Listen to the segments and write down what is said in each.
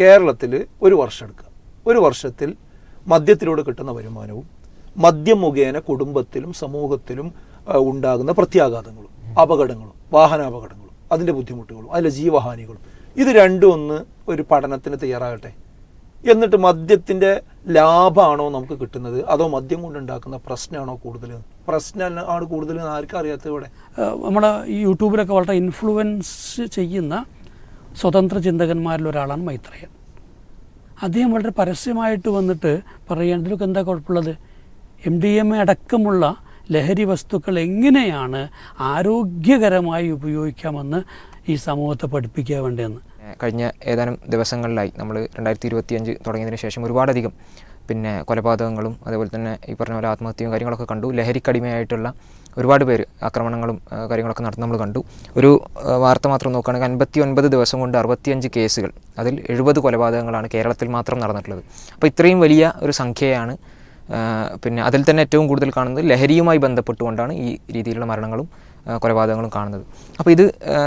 കേരളത്തിൽ ഒരു വർഷം എടുക്കുക. ഒരു വർഷത്തിൽ മദ്യത്തിലൂടെ കിട്ടുന്ന വരുമാനവും മദ്യം മുഖേന കുടുംബത്തിലും സമൂഹത്തിലും ഉണ്ടാകുന്ന പ്രത്യാഘാതങ്ങളും അപകടങ്ങളും വാഹനാപകടങ്ങളും അതിന്റെ ബുദ്ധിമുട്ടുകളും അതിലെ ജീവഹാനികളും. ഇത് രണ്ടും ഒന്ന് ഒരു പഠനത്തിന് തയ്യാറാകട്ടെ. എന്നിട്ട് മദ്യത്തിന്റെ ലാഭമാണോ നമുക്ക് കിട്ടുന്നത്? അതോ മദ്യം കൊണ്ടുണ്ടാക്കുന്ന പ്രശ്നമാണോ കൂടുതൽ? പ്രശ്നം ആണ് എന്ന് ആർക്കും അറിയാത്തത് ഇവിടെ. നമ്മുടെ യൂട്യൂബിലൊക്കെ വളരെ ഇൻഫ്ലുവൻസ് ചെയ്യുന്ന സ്വതന്ത്ര ചിന്തകന്മാരിൽ ഒരാളാണ് മൈത്രേയൻ. അദ്ദേഹം വളരെ പരസ്യമായിട്ട് വന്നിട്ട് ഇതിലൊക്കെ എന്താ കുഴപ്പമുള്ളത്? എം ഡി എം എ അടക്കമുള്ള ലഹരി വസ്തുക്കൾ എങ്ങനെയാണ് ആരോഗ്യകരമായി ഉപയോഗിക്കാമെന്ന് ഈ സമൂഹത്തെ പഠിപ്പിക്കാൻ വേണ്ടിയെന്ന് കഴിഞ്ഞ ഏതാനും ദിവസങ്ങളിലായി നമ്മൾ രണ്ടായിരത്തി ഇരുപത്തിയഞ്ച് തുടങ്ങിയതിന് ശേഷം ഒരുപാടധികം പിന്നെ കൊലപാതകങ്ങളും അതേപോലെ തന്നെ ഈ പറഞ്ഞ പോലെ ആത്മഹത്യയും കാര്യങ്ങളൊക്കെ കണ്ടു. ലഹരിക്കടിമയായിട്ടുള്ള ഒരുപാട് പേര് ആക്രമണങ്ങളും കാര്യങ്ങളൊക്കെ നടന്ന് നമ്മൾ കണ്ടു. ഒരു വാർത്ത മാത്രം നോക്കുകയാണെങ്കിൽ അൻപത്തി ഒൻപത് ദിവസം കൊണ്ട് അറുപത്തിയഞ്ച് കേസുകൾ അതിൽ എഴുപത് കൊലപാതകങ്ങളാണ് കേരളത്തിൽ മാത്രം നടന്നിട്ടുള്ളത്. അപ്പോൾ ഇത്രയും വലിയ ഒരു സംഖ്യയാണ് പിന്നെ അതിൽ തന്നെ ഏറ്റവും കൂടുതൽ കാണുന്നത് ലഹരിയുമായി ബന്ധപ്പെട്ടുകൊണ്ടാണ് ഈ രീതിയിലുള്ള മരണങ്ങളും കൊലപാതകങ്ങളും കാണുന്നത്. അപ്പോൾ ഇത്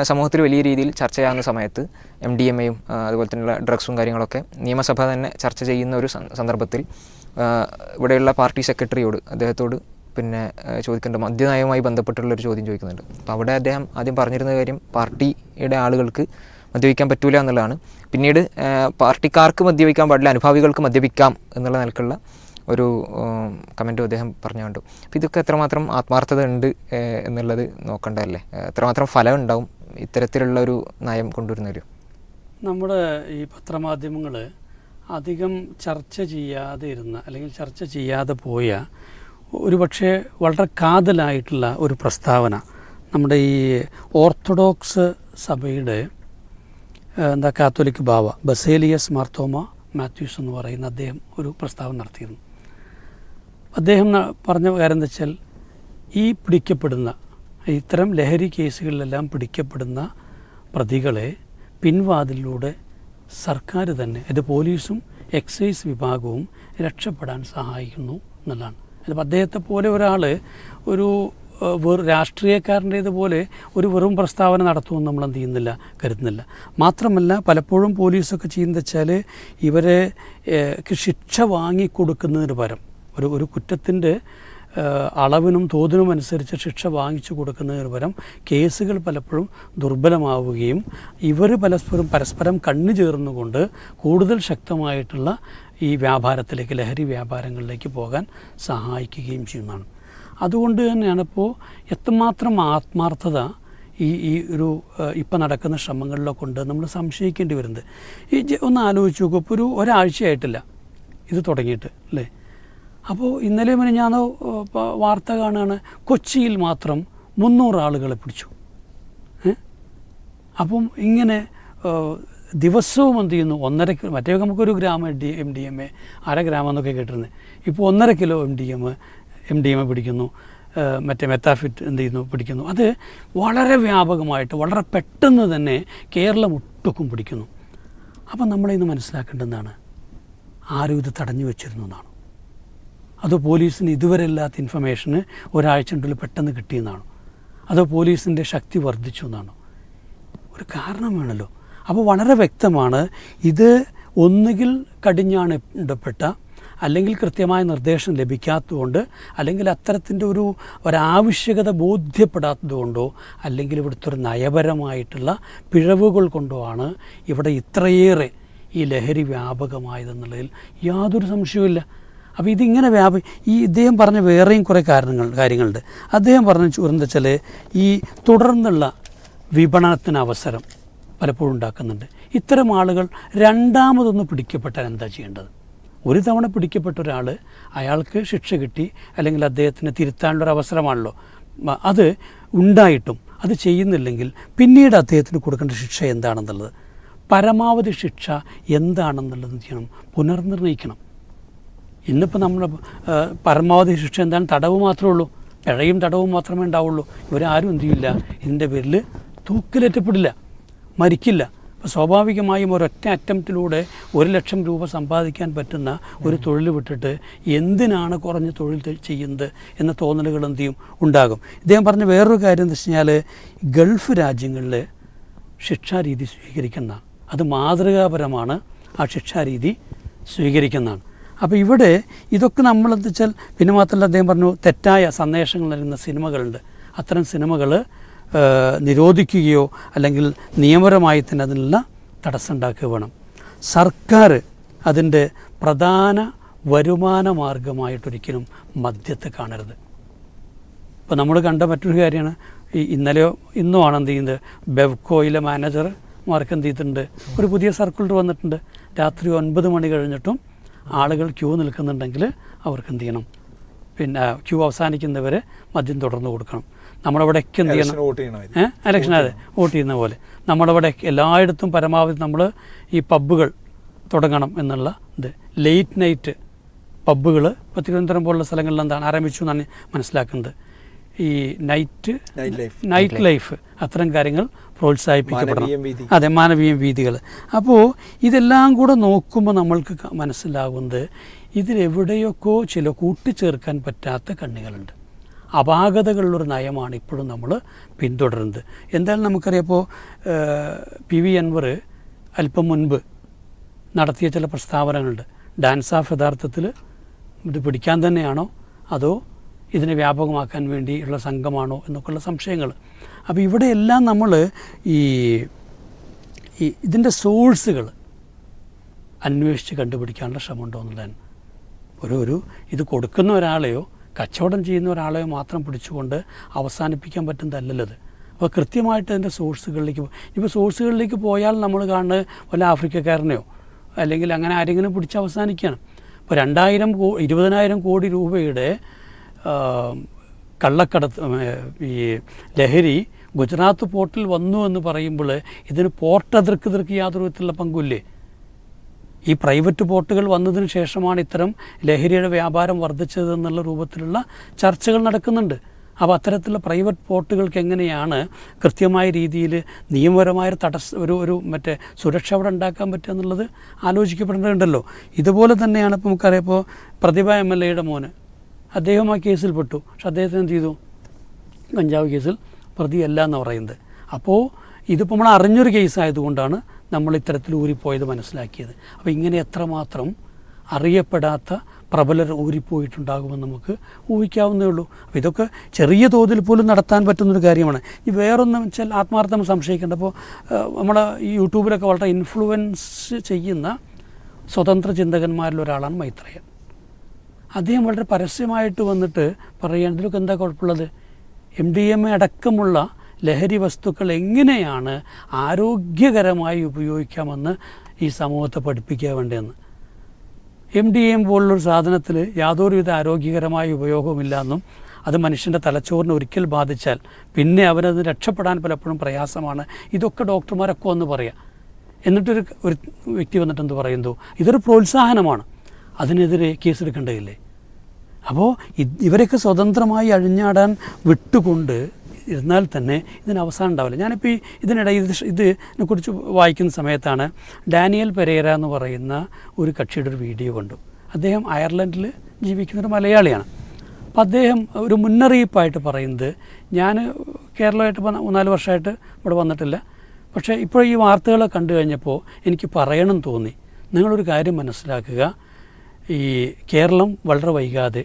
സമൂഹത്തിൽ വലിയ രീതിയിൽ ചർച്ച ചെയ്യാവുന്ന സമയത്ത് എം ഡി എം എയും അതുപോലെ തന്നെയുള്ള ഡ്രഗ്സും കാര്യങ്ങളൊക്കെ നിയമസഭ തന്നെ ചർച്ച ചെയ്യുന്ന ഒരു സന്ദർഭത്തിൽ ഇവിടെയുള്ള പാർട്ടി സെക്രട്ടറിയോട് അദ്ദേഹത്തോട് പിന്നെ ചോദിക്കേണ്ട മദ്യനയവുമായി ബന്ധപ്പെട്ടുള്ളൊരു ചോദ്യം ചോദിക്കുന്നുണ്ട്. അപ്പോൾ അവിടെ അദ്ദേഹം ആദ്യം പറഞ്ഞിരുന്ന കാര്യം പാർട്ടിയുടെ ആളുകൾക്ക് മദ്യപിക്കാൻ പറ്റൂല എന്നുള്ളതാണ്. പിന്നീട് പാർട്ടിക്കാർക്ക് മദ്യപിക്കാൻ പാടില്ല അനുഭാവികൾക്ക് മദ്യപിക്കാം എന്നുള്ള നിലക്കുള്ള ഒരു കമന്റും അദ്ദേഹം പറഞ്ഞു കണ്ടു. അപ്പോൾ ഇതൊക്കെ എത്രമാത്രം ആത്മാർത്ഥത ഉണ്ട് എന്നുള്ളത് നോക്കണ്ടല്ലേ എത്രമാത്രം ഫലം ഉണ്ടാവും ഇത്തരത്തിലുള്ള ഒരു നയം കൊണ്ടുവരുന്നവർ നമ്മുടെ ഈ പത്രമാധ്യമങ്ങൾ അധികം ചർച്ച ചെയ്യാതെ ഇരുന്ന അല്ലെങ്കിൽ ചർച്ച ചെയ്യാതെ പോയ ഒരുപക്ഷെ വളരെ കാതലായിട്ടുള്ള ഒരു പ്രസ്താവന നമ്മുടെ ഈ ഓർത്തഡോക്സ് സഭയുടെ എന്താ കാത്തോലിക് ബാവ ബസേലിയസ് മാർത്തോമ മാത്യൂസ് എന്ന് പറയുന്ന അദ്ദേഹം ഒരു പ്രസ്താവന നടത്തിയിരുന്നു. അദ്ദേഹം പറഞ്ഞ കാര്യം എന്താ വെച്ചാൽ ഈ പിടിക്കപ്പെടുന്ന ഇത്തരം ലഹരി കേസുകളിലെല്ലാം പിടിക്കപ്പെടുന്ന പ്രതികളെ പിൻവാതിലൂടെ സർക്കാർ തന്നെ അത് പോലീസും എക്സൈസ് വിഭാഗവും രക്ഷപ്പെടാൻ സഹായിക്കുന്നു എന്നുള്ളതാണ്. അതിപ്പോൾ അദ്ദേഹത്തെ പോലെ ഒരാൾ ഒരു വെറു രാഷ്ട്രീയക്കാരന്റെ രാഷ്ട്രീയക്കാരന്റേതുപോലെ ഒരു വെറും പ്രസ്താവന നടത്തുമെന്ന് നമ്മൾ എന്ത് ചെയ്യുന്നില്ല കരുതുന്നില്ല. മാത്രമല്ല പലപ്പോഴും പോലീസൊക്കെ ചെയ്യുന്നത് വെച്ചാൽ ഇവരെ ശിക്ഷ വാങ്ങിക്കൊടുക്കുന്നതിന് പകരം ഒരു ഒരു കുറ്റത്തിന്റെ അളവിനും തോതിനും അനുസരിച്ച് ശിക്ഷ വാങ്ങിച്ചു കൊടുക്കുന്നതിന് പകരം കേസുകൾ പലപ്പോഴും ദുർബലമാവുകയും ഇവർ പരസ്പരം പരസ്പരം കണ്ണു ചേർന്നുകൊണ്ട് കൂടുതൽ ശക്തമായിട്ടുള്ള ഈ വ്യാപാരത്തിലേക്ക് ലഹരി വ്യാപാരങ്ങളിലേക്ക് പോകാൻ സഹായിക്കുകയും ചെയ്യുന്നതാണ്. അതുകൊണ്ട് തന്നെയാണ് ഇപ്പോൾ എത്രമാത്രം ആത്മാർത്ഥത ഈ ഈ ഒരു ഇപ്പം നടക്കുന്ന ശ്രമങ്ങളിലൊക്കെ ഉണ്ട് നമ്മൾ സംശയിക്കേണ്ടി വരുന്നത്. ഈ ഒന്ന് ആലോചിച്ച് നോക്കും ഇപ്പോൾ ഒരു ഒരാഴ്ചയായിട്ടില്ല. ഇത് തുടങ്ങിയിട്ട് അല്ലേ? അപ്പോൾ ഇന്നലെ ഞാൻ വാർത്ത കാണുകയാണ് കൊച്ചിയിൽ മാത്രം മുന്നൂറ് ആളുകളെ പിടിച്ചു. അപ്പം ഇങ്ങനെ ദിവസവും എന്ത് ചെയ്യുന്നു? ഒന്നര കിലോ മറ്റേ നമുക്കൊരു gram D M D M A അര ഗ്രാം എന്നൊക്കെ കേട്ടിരുന്നത് ഇപ്പോൾ ഒന്നര kilo M D M M D M A പിടിക്കുന്നു. മറ്റേ മെത്താഫിറ്റ് എന്ത് ചെയ്യുന്നു? പിടിക്കുന്നു. അത് വളരെ വ്യാപകമായിട്ട് വളരെ പെട്ടെന്ന് തന്നെ കേരളം ഒട്ടുക്കും പിടിക്കുന്നു. അപ്പം നമ്മളിന്ന് മനസ്സിലാക്കേണ്ടതാണ് ആരും ഇത് തടഞ്ഞു വെച്ചിരുന്നു എന്നാണ്. അതോ പോലീസിന് ഇതുവരെ ഇല്ലാത്ത ഇൻഫർമേഷന് ഒരാഴ്ചക്കുള്ളിൽ പെട്ടെന്ന് കിട്ടിയെന്നാണോ. അതോ പോലീസിന്റെ ശക്തി വർദ്ധിച്ചു എന്നാണോ. ഒരു കാരണം വേണമല്ലോ അപ്പോൾ വളരെ വ്യക്തമാണ് ഇത് ഒന്നുകിൽ കടിഞ്ഞാണ് ഇടപെട്ട അല്ലെങ്കിൽ കൃത്യമായ നിർദ്ദേശം ലഭിക്കാത്തതുകൊണ്ട് അല്ലെങ്കിൽ അത്തരത്തിന്റെ ഒരു ഒരാവശ്യകത ബോധ്യപ്പെടാത്തതുകൊണ്ടോ അല്ലെങ്കിൽ ഇവിടുത്തെ ഒരു നയപരമായിട്ടുള്ള പിഴവുകൾ കൊണ്ടോ ആണ് ഇവിടെ ഇത്രയേറെ ഈ ലഹരി വ്യാപകമായതെന്നുള്ളതിൽ യാതൊരു സംശയവുമില്ല. അപ്പോൾ ഇതിങ്ങനെ വ്യാപ ഈ ഇദ്ദേഹം പറഞ്ഞ വേറെയും കുറേ കാരണങ്ങൾ കാര്യങ്ങളുണ്ട്. അദ്ദേഹം പറഞ്ഞ എന്താ വെച്ചാൽ ഈ തുടർന്നുള്ള വിപണനത്തിന് അവസരം പലപ്പോഴും ഉണ്ടാക്കുന്നുണ്ട്. ഇത്തരം ആളുകൾ രണ്ടാമതൊന്ന് പിടിക്കപ്പെട്ടാൽ എന്താ ചെയ്യേണ്ടത്? ഒരു തവണ പിടിക്കപ്പെട്ട ഒരാൾ അയാൾക്ക് ശിക്ഷ കിട്ടി അല്ലെങ്കിൽ അദ്ദേഹത്തിന് തിരുത്താനുള്ളൊരു അവസരമാണല്ലോ. അത് ഉണ്ടായിട്ടും അത് ചെയ്യുന്നില്ലെങ്കിൽ പിന്നീട് അദ്ദേഹത്തിന് കൊടുക്കേണ്ട ശിക്ഷ എന്താണെന്നുള്ളത്? പരമാവധി ശിക്ഷ എന്താണെന്നുള്ളത് എന്ത് ചെയ്യണം? പുനർനിർണയിക്കണം ഇന്നിപ്പോൾ നമ്മൾ പരമാവധി ശിക്ഷ എന്താണ്? തടവ് മാത്രമേ ഉള്ളൂ. പിഴയും തടവും മാത്രമേ ഉണ്ടാവുള്ളൂ. ഇവരാരും എന്ത് ചെയ്യില്ല. ഇതിന്റെ പേരിൽ തൂക്കിലേറ്റപ്പെടില്ല. മരിക്കില്ല. അപ്പോൾ സ്വാഭാവികമായും ഒരൊറ്റ അറ്റംപ്റ്റിലൂടെ ഒരു ലക്ഷം രൂപ സമ്പാദിക്കാൻ പറ്റുന്ന ഒരു തൊഴിൽ വിട്ടിട്ട് എന്തിനാണ് കുറഞ്ഞ തൊഴിൽ ചെയ്യുന്നത് എന്ന തോന്നലുകൾ എന്ത് ചെയ്യും? ഉണ്ടാകും. ഇദ്ദേഹം പറഞ്ഞ വേറൊരു കാര്യം എന്ന് വെച്ച് കഴിഞ്ഞാൽ ഗൾഫ് രാജ്യങ്ങളിൽ ശിക്ഷാരീതി സ്വീകരിക്കുന്ന അത് മാതൃകാപരമാണ് ആ ശിക്ഷാരീതി സ്വീകരിക്കുന്നതാണ്. അപ്പോൾ ഇവിടെ ഇതൊക്കെ നമ്മൾ വെച്ചാൽ പിന്നെ മാത്രമല്ല അദ്ദേഹം പറഞ്ഞു തെറ്റായ സന്ദേശങ്ങൾ നൽകുന്ന സിനിമകളുണ്ട്. അത്തരം സിനിമകൾ നിരോധിക്കുകയോ അല്ലെങ്കിൽ നിയമപരമായി തന്നെ അതിനുള്ള തടസ്സം ഉണ്ടാക്കുക വേണം. സർക്കാർ അതിന്റെ പ്രധാന വരുമാന മാർഗമായിട്ടൊരിക്കലും മദ്യത്തെ കാണരുത്. ഇപ്പോൾ നമ്മൾ കണ്ട മറ്റൊരു കാര്യമാണ് ഈ ഇന്നലെയോ ഇന്നോ ആണ് എന്ത് ചെയ്യുന്നത്? ബെവ്കോയിലെ മാനേജർമാർക്ക് എന്ത് ചെയ്തിട്ടുണ്ട്? ഒരു പുതിയ സർക്കുലർ വന്നിട്ടുണ്ട്. രാത്രി ഒൻപത് മണി കഴിഞ്ഞിട്ടും ആളുകൾ ക്യൂ നിൽക്കുന്നുണ്ടെങ്കിൽ അവർക്ക് എന്ത് ചെയ്യണം? പിന്നെ ക്യൂ അവസാനിക്കുന്നവർ മദ്യം തുടർന്ന് കൊടുക്കണം. നമ്മളവിടെയൊക്കെ എന്ത് ചെയ്യണം. ഏഹ് ഇലക്ഷൻ അതെ. വോട്ട് ചെയ്യുന്ന പോലെ. നമ്മളവിടെ എല്ലായിടത്തും പരമാവധി നമ്മൾ ഈ പബ്ബുകൾ തുടങ്ങണം എന്നുള്ള ഇത്. ലേറ്റ് നൈറ്റ് പബ്ബുകൾ ഇപ്പോൾ തിരുവനന്തപുരം പോലുള്ള സ്ഥലങ്ങളിൽ എന്താണ്? ആരംഭിച്ചു എന്നാണ് മനസ്സിലാക്കുന്നത്. ഈ നൈറ്റ് നൈറ്റ് ലൈഫ് അത്തരം കാര്യങ്ങൾ പ്രോത്സാഹിപ്പിക്കപ്പെടണം. അതെ മാനവീയ വീതികൾ. അപ്പോൾ ഇതെല്ലാം കൂടെ നോക്കുമ്പോൾ നമ്മൾക്ക് മനസ്സിലാകുന്നത് ഇതിലെവിടെയൊക്കെ ചില കൂട്ടിച്ചേർക്കാൻ പറ്റാത്ത കണ്ണികളുണ്ട്. അപാകതകളുള്ളൊരു നയമാണ് ഇപ്പോഴും നമ്മൾ പിന്തുടരുന്നത്. എന്തായാലും നമുക്കറിയാം ഇപ്പോൾ പി വി അൻവർ അല്പം മുൻപ് നടത്തിയ ചില പ്രസ്താവനകളുണ്ട്. ഡാൻസ് ഓഫ് യഥാർത്ഥത്തിൽ ഇത് പിടിക്കാൻ തന്നെയാണോ? അതോ ഇതിനെ വ്യാപകമാക്കാൻ വേണ്ടിയുള്ള സംഘമാണോ എന്നൊക്കെയുള്ള സംശയങ്ങൾ. അപ്പോൾ ഇവിടെയെല്ലാം നമ്മൾ ഈ ഈ ഇതിന്റെ സോഴ്സുകൾ അന്വേഷിച്ച് കണ്ടുപിടിക്കാനുള്ള ശ്രമമുണ്ടോ എന്നുള്ളതാണ്. ഒരു ഒരു ഇത് കൊടുക്കുന്ന ഒരാളെയോ കച്ചവടം ചെയ്യുന്ന ഒരാളെയോ മാത്രം പിടിച്ചുകൊണ്ട് അവസാനിപ്പിക്കാൻ പറ്റുന്നതല്ലല്ലോ അത്. അപ്പോൾ കൃത്യമായിട്ട് അതിന്റെ സോഴ്സുകളിലേക്ക് ഇപ്പോൾ സോഴ്സുകളിലേക്ക് പോയാൽ നമ്മൾ കാണുന്നത് വല്ല ആഫ്രിക്കക്കാരനെയോ അല്ലെങ്കിൽ അങ്ങനെ ആരെങ്കിലും പിടിച്ച് അവസാനിക്കുകയാണ്. ഇപ്പോൾ രണ്ടായിരം കോ ഇരുപതിനായിരം കോടി രൂപയുടെ കള്ളക്കടത്ത് ഈ ലഹരി ഗുജറാത്ത് പോർട്ടിൽ വന്നു എന്ന് പറയുമ്പോൾ ഇതിന് പോർട്ട് അതിർക്ക് ഇതിർക്ക് യാതൊരു വിധത്തിലുള്ള പങ്കുമില്ലേ? ഈ പ്രൈവറ്റ് പോർട്ടുകൾ വന്നതിന് ശേഷമാണ് ഇത്തരം ലഹരിയുടെ വ്യാപാരം വർദ്ധിച്ചത് എന്നുള്ള രൂപത്തിലുള്ള ചർച്ചകൾ നടക്കുന്നുണ്ട്. അപ്പോൾ അത്തരത്തിലുള്ള പ്രൈവറ്റ് പോർട്ടുകൾക്ക് എങ്ങനെയാണ് കൃത്യമായ രീതിയിൽ നിയമപരമായ തടസ്സ ഒരു ഒരു മറ്റേ സുരക്ഷ അവിടെ ഉണ്ടാക്കാൻ പറ്റുക എന്നുള്ളത് ആലോചിക്കപ്പെടേണ്ടതുണ്ടല്ലോ. ഇതുപോലെ തന്നെയാണ് ഇപ്പോൾ നമുക്കറിയാം. ഇപ്പോൾ പ്രതിഭ എം എൽ എയുടെ മോന് അദ്ദേഹം ആ കേസിൽ പെട്ടു. പക്ഷെ അദ്ദേഹത്തിന് എന്ത് ചെയ്തു? കഞ്ചാവ് കേസിൽ പ്രതിയല്ല എന്ന് പറയുന്നത്. അപ്പോൾ ഇതിപ്പോൾ നമ്മൾ അറിഞ്ഞൊരു കേസായതുകൊണ്ടാണ് നമ്മൾ ഇത്തരത്തിൽ ഊരിപ്പോയത് മനസ്സിലാക്കിയത്. അപ്പോൾ ഇങ്ങനെ എത്രമാത്രം അറിയപ്പെടാത്ത പ്രബലർ ഊരിപ്പോയിട്ടുണ്ടാകുമെന്ന് നമുക്ക് ഊഹിക്കാവുന്നേ ഉള്ളൂ. അപ്പോൾ ഇതൊക്കെ ചെറിയ തോതിൽ പോലും നടത്താൻ പറ്റുന്നൊരു കാര്യമാണ്. ഈ വേറൊന്നും വെച്ചാൽ ആത്മാർത്ഥം സംശയിക്കേണ്ട. അപ്പോൾ നമ്മുടെ ഈ യൂട്യൂബിലൊക്കെ വളരെ ഇൻഫ്ലുവൻസ് ചെയ്യുന്ന സ്വതന്ത്ര ചിന്തകന്മാരിൽ ഒരാളാണ് മൈത്രേയൻ. അദ്ദേഹം വളരെ പരസ്യമായിട്ട് വന്നിട്ട് പറയുകയാണ് ഇതിലൊക്കെ എന്താ കുഴപ്പമുള്ളത്? എം ഡി എം എ അടക്കമുള്ള ലഹരി വസ്തുക്കൾ എങ്ങനെയാണ് ആരോഗ്യകരമായി ഉപയോഗിക്കാമെന്ന് ഈ സമൂഹത്തെ പഠിപ്പിക്കുക വേണ്ടതെന്ന്? എം ഡി എം പോലുള്ളൊരു സാധനത്തിൽ യാതൊരുവിധ ആരോഗ്യകരമായ ഉപയോഗവുമില്ല എന്നും അത് മനുഷ്യന്റെ തലച്ചോറിന് ഒരിക്കൽ ബാധിച്ചാൽ പിന്നെ അവനത് രക്ഷപ്പെടാൻ പലപ്പോഴും പ്രയാസമാണ്. ഇതൊക്കെ ഡോക്ടർമാരൊക്കെ ഒന്ന് പറയാം. എന്നിട്ടൊരു ഒരു വ്യക്തി വന്നിട്ട് എന്ത് പറയുന്നു? ഇതൊരു പ്രോത്സാഹനമാണ്. അതിനെതിരെ കേസെടുക്കേണ്ടതില്ലേ? അപ്പോൾ ഇവരൊക്കെ സ്വതന്ത്രമായി അഴിഞ്ഞാടാൻ വിട്ടുകൊണ്ട് ഇരുന്നാൽ തന്നെ ഇതിന് അവസാനം ഉണ്ടാവില്ല. ഞാനിപ്പോൾ ഈ ഇതിനിടയിൽ ഇത് ഇതിനെ ഇതിനെക്കുറിച്ച് വായിക്കുന്ന സമയത്താണ് ഡാനിയൽ പെരേര എന്ന് പറയുന്ന ഒരു കക്ഷിയുടെ ഒരു വീഡിയോ കണ്ടു. അദ്ദേഹം അയർലൻഡിൽ ജീവിക്കുന്ന ഒരു മലയാളിയാണ്. അപ്പോൾ അദ്ദേഹം ഒരു മുന്നറിയിപ്പായിട്ട് പറയുന്നത് ഞാൻ കേരളമായിട്ട് ഇപ്പോൾ മൂന്നാൽ വർഷമായിട്ട് ഇവിടെ വന്നിട്ടില്ല. പക്ഷേ ഇപ്പോൾ ഈ വാർത്തകളെ കണ്ടു കഴിഞ്ഞപ്പോൾ എനിക്ക് പറയണം തോന്നി. നിങ്ങളൊരു കാര്യം മനസ്സിലാക്കുക. ഈ കേരളം വളരെ വൈകാതെ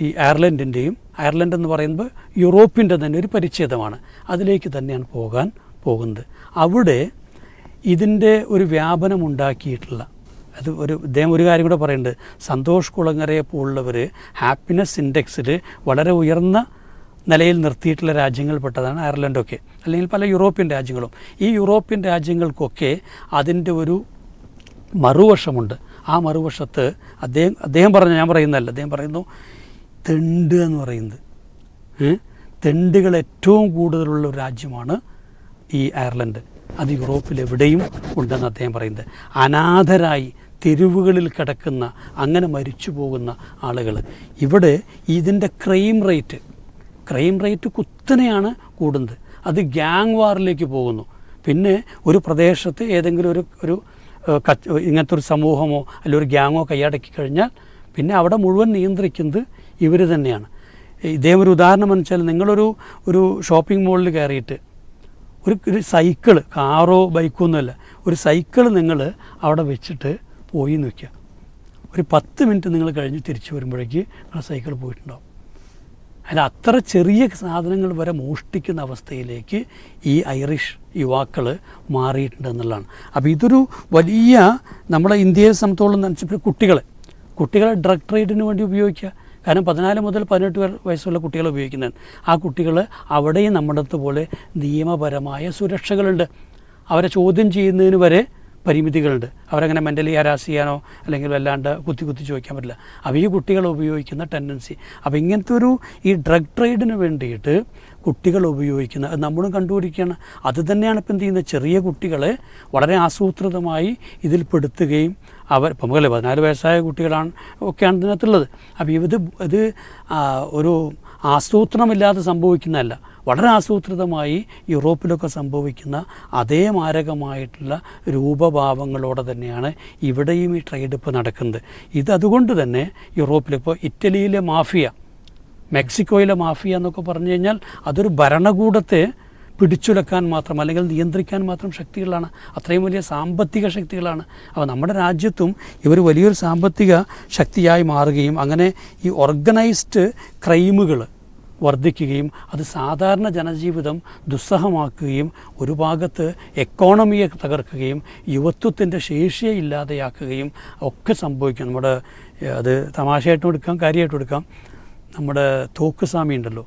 ഈ അയർലൻഡിന്റെയും അയർലൻഡ് എന്ന് പറയുമ്പോൾ യൂറോപ്പിന്റെ തന്നെ ഒരു പരിച്ഛേദമാണ്. അതിലേക്ക് തന്നെയാണ് പോകാൻ പോകുന്നത്. അവിടെ ഇതിന്റെ ഒരു വ്യാപനം ഉണ്ടാക്കിയിട്ടുള്ള അത് ഒരു ഇദ്ദേഹം ഒരു കാര്യം കൂടെ പറയുന്നുണ്ട്. സന്തോഷ് കുളങ്ങരയെ പോലുള്ളവർ ഹാപ്പിനെസ് ഇൻഡെക്സിൽ വളരെ ഉയർന്ന നിലയിൽ നിർത്തിയിട്ടുള്ള രാജ്യങ്ങളിൽപ്പെട്ടതാണ് അയർലൻഡൊക്കെ. അല്ലെങ്കിൽ പല യൂറോപ്യൻ രാജ്യങ്ങളും. ഈ യൂറോപ്യൻ രാജ്യങ്ങൾക്കൊക്കെ അതിന്റെ ഒരു മറുവശമുണ്ട്. ആ മറുവശത്ത് അദ്ദേഹം അദ്ദേഹം പറഞ്ഞ ഞാൻ പറയുന്നതല്ല അദ്ദേഹം പറയുന്നു തെണ്ട് എന്ന് പറയുന്നത്? തെണ്ടുകൾ ഏറ്റവും കൂടുതലുള്ള ഒരു രാജ്യമാണ് ഈ അയർലൻഡ്. അത് യൂറോപ്പിൽ എവിടെയും ഉണ്ടെന്ന് അദ്ദേഹം പറയുന്നത്. അനാഥരായി തെരുവുകളിൽ കിടക്കുന്ന അങ്ങനെ മരിച്ചു പോകുന്ന ആളുകൾ. ഇവിടെ ഇതിന്റെ ക്രൈം റേറ്റ് ക്രൈം റേറ്റ് കുത്തനെയാണ് കൂടുന്നത്. അത് ഗ്യാങ് വാറിലേക്ക് പോകുന്നു. പിന്നെ ഒരു പ്രദേശത്ത് ഏതെങ്കിലും ഒരു ഒരു ഇങ്ങനത്തെ ഒരു സമൂഹമോ അല്ലെങ്കിൽ ഒരു ഗ്യാങ്ങോ കൈയടക്കി കഴിഞ്ഞാൽ പിന്നെ അവിടെ മുഴുവൻ നിയന്ത്രിക്കുന്നത് ഇവർ തന്നെയാണ്. ഇദ്ദേഹം ഒരു ഉദാഹരണം എന്ന് വെച്ചാൽ നിങ്ങളൊരു ഒരു ഷോപ്പിംഗ് മോളിൽ കയറിയിട്ട് ഒരു ഒരു സൈക്കിൾ കാറോ ബൈക്കോ ഒന്നുമല്ല ഒരു സൈക്കിൾ നിങ്ങൾ അവിടെ വെച്ചിട്ട് പോയി നിൽക്കുക. ഒരു പത്ത് മിനിറ്റ് നിങ്ങൾ കഴിഞ്ഞ് തിരിച്ചു വരുമ്പോഴേക്ക് ആ സൈക്കിൾ പോയിട്ടുണ്ടാവും. അല്ല അത്ര ചെറിയ സാധനങ്ങൾ വരെ മോഷ്ടിക്കുന്ന അവസ്ഥയിലേക്ക് ഈ ഐറിഷ് യുവാക്കൾ മാറിയിട്ടുണ്ട് എന്നുള്ളതാണ്. അപ്പോൾ ഇതൊരു വലിയ നമ്മുടെ ഇന്ത്യയെ സംബന്ധിച്ചോളം വെച്ചാൽ കുട്ടികളെ കുട്ടികളെ ഡ്രഗ് ട്രേഡിന് വേണ്ടി ഉപയോഗിക്കുക. കാരണം പതിനാല് മുതൽ പതിനെട്ട് വയസ്സുള്ള കുട്ടികൾ ഉപയോഗിക്കുന്നതാണ് ആ കുട്ടികൾ അവിടെയും നമ്മുടെ അടുത്ത് പോലെ നിയമപരമായ സുരക്ഷകളുണ്ട്. അവരെ ചോദ്യം ചെയ്യുന്നതിന് വരെ പരിമിതികളുണ്ട്. അവരങ്ങനെ മെന്റലി ഹരാസ് ചെയ്യാനോ അല്ലെങ്കിൽ വല്ലാണ്ട് കുത്തി കുത്തി ചോദിക്കാൻ പറ്റില്ല. അപ്പോൾ ഈ കുട്ടികൾ ഉപയോഗിക്കുന്ന ടെൻഡൻസി അപ്പോൾ ഇങ്ങനത്തെ ഒരു ഈ ഡ്രഗ് ട്രേഡിന് വേണ്ടിയിട്ട് കുട്ടികൾ ഉപയോഗിക്കുന്ന അത് നമ്മളും കണ്ടുപിടിക്കുകയാണ്. അത് തന്നെയാണ് ഇപ്പം എന്ത് ചെയ്യുന്നത്? ചെറിയ കുട്ടികളെ വളരെ ആസൂത്രിതമായി ഇതിൽ പെടുത്തുകയും അവർ ഇപ്പം മുതലേ പതിനാല് വയസ്സായ കുട്ടികളാണ് ഒക്കെയാണ് ഇതിനകത്തുള്ളത്. അപ്പോൾ ഇത് ഇത് ഒരു ആസൂത്രണമില്ലാതെ സംഭവിക്കുന്നതല്ല. വളരെ ആസൂത്രിതമായി യൂറോപ്പിലൊക്കെ സംഭവിക്കുന്ന അതേ മാരകമായിട്ടുള്ള രൂപഭാവങ്ങളോടെ തന്നെയാണ് ഇവിടെയും ഈ ട്രേഡ് ഇപ്പോൾ നടക്കുന്നത്. ഇത് അതുകൊണ്ട് തന്നെ യൂറോപ്പിലിപ്പോൾ ഇറ്റലിയിലെ മാഫിയ മെക്സിക്കോയിലെ മാഫിയ എന്നൊക്കെ പറഞ്ഞു കഴിഞ്ഞാൽ അതൊരു ഭരണകൂടത്തെ പിടിച്ചുലക്കാൻ മാത്രം അല്ലെങ്കിൽ നിയന്ത്രിക്കാൻ മാത്രം ശക്തികളാണ്. അത്രയും വലിയ സാമ്പത്തിക ശക്തികളാണ്. അപ്പോൾ നമ്മുടെ രാജ്യത്തും ഇവർ വലിയൊരു സാമ്പത്തിക ശക്തിയായി മാറുകയും അങ്ങനെ ഈ ഓർഗനൈസ്ഡ് ക്രൈമുകൾ വർദ്ധിക്കുകയും അത് സാധാരണ ജനജീവിതം ദുസ്സഹമാക്കുകയും ഒരു ഭാഗത്ത് എക്കോണമിയെ തകർക്കുകയും യുവത്വത്തിന്റെ ശേഷിയെ ഇല്ലാതെയാക്കുകയും ഒക്കെ സംഭവിക്കും. നമ്മുടെ അത് തമാശയായിട്ടും എടുക്കാം കാര്യമായിട്ടും എടുക്കാം. നമ്മുടെ തോക്കുസ്വാമി ഉണ്ടല്ലോ.